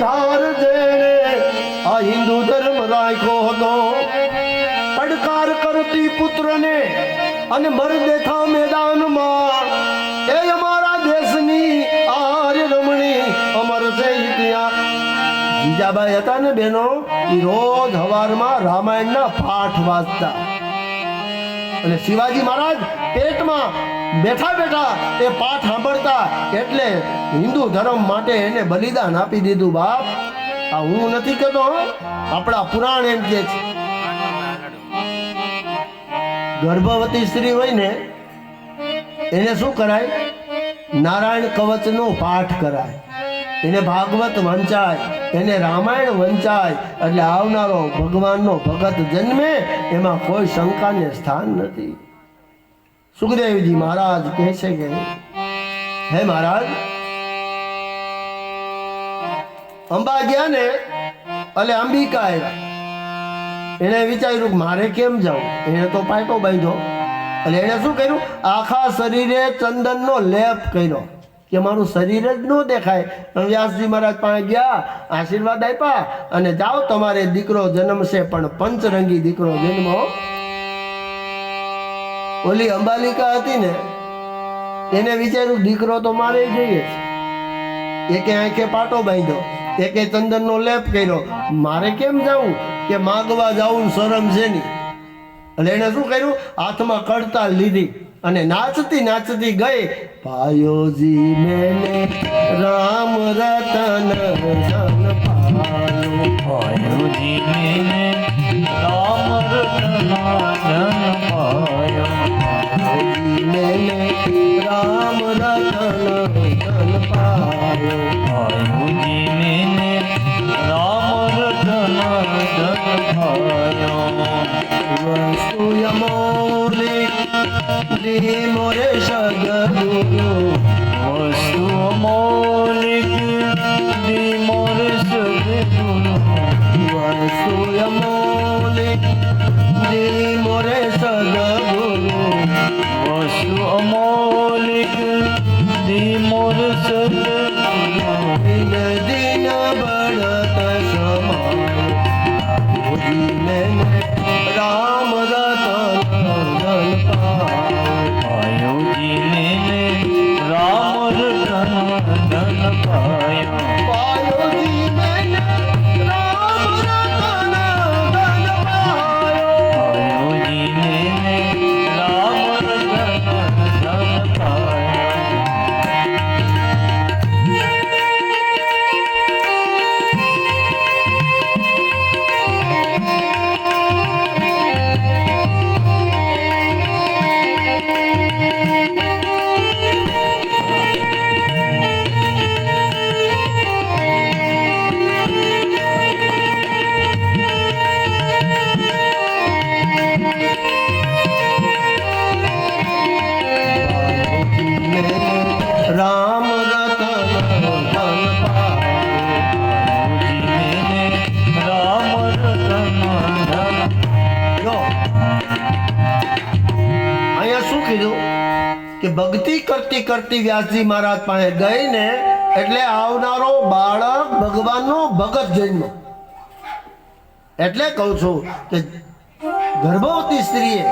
ધાર જેણે આ હિન્દુ ધર્મ રાખ્યો હતો. પડકાર કરતી પુત્રને અને મર દેખા મેદાનમાં. એ અમારા દેશની આર્ય રમણી અમર છે ત્યાં જીજાબાઈ હતા ને બેનો એ રોજ હવારમાં રામાયણના પાઠ વાંચતા. અને શિવાજી મહારાજ પેટમાં બેઠા બેઠા એ પાઠ સાંભળતા એટલે હિન્દુ ધર્મ માટે એને બલિદાન આપી દીધું બાપ. આ હું નથી કહેતો આપણા પુરાણ એમ કે છે. ગર્ભવતી સ્ત્રી હોય ને એને શું કરાય? નારાયણ કવચનો પાઠ કરાય. એને ભાગવત વંચાય. એને રામાયણ વંચાય એટલે આવનારો ભગવાનનો ભગત જન્મે, એમાં કોઈ શંકાને સ્થાન નથી. સુખદેવજી મહારાજ કહે છે કે, હે મહારાજ અંબા ગયા ને એટલે અંબિકા આવ્યા એને વિચાર્યું કે મારે કેમ જવું? એને તો પાટો બાંધ્યો. એટલે એને શું કર્યું? આખા શરીરે ચંદનનો લેપ કર્યો. કે મારું શરીર જ ન દેખાય. વ્યાસજી મહારાજ પાસે ગયા, આશીર્વાદ આપ્યા અને જાઓ તમારે દીકરો જન્મશે પણ પંચરંગી દીકરો જન્મો. ઓલી અંબાલિકા હતી ને, એને વિચાર્યું દીકરો તો મારે જોઈએ. એકે આંખે પાટો બાંધ્યો, એકે ચંદનનો લેપ કર્યો. મારે કેમ જવું કે માગવા જાવું શરમ છે નહીં એટલે એને શું કર્યું? હાથમાં કડતાલ લીધી. અને નાચતી નાચતી ગઈ પાયોજી મેને રામ રતન ધન પાયો. પાયોજી મેને રામ રતના જન પાયો. પાયોજી મેને રામ રતન ધન પાયો. પાયોજી મેને રામ રતના જન પાયો. વસ્તુ યમોલિક Di mor sırrı શું કીધું? કે ભક્તિ કરતી કરતી વ્યાસજી મહારાજ પાસે ગઈ ને એટલે આવનારો બાળક ભગવાનનો ભગત જન્મ એટલે કહું છું કે ગર્ભવતી સ્ત્રીએ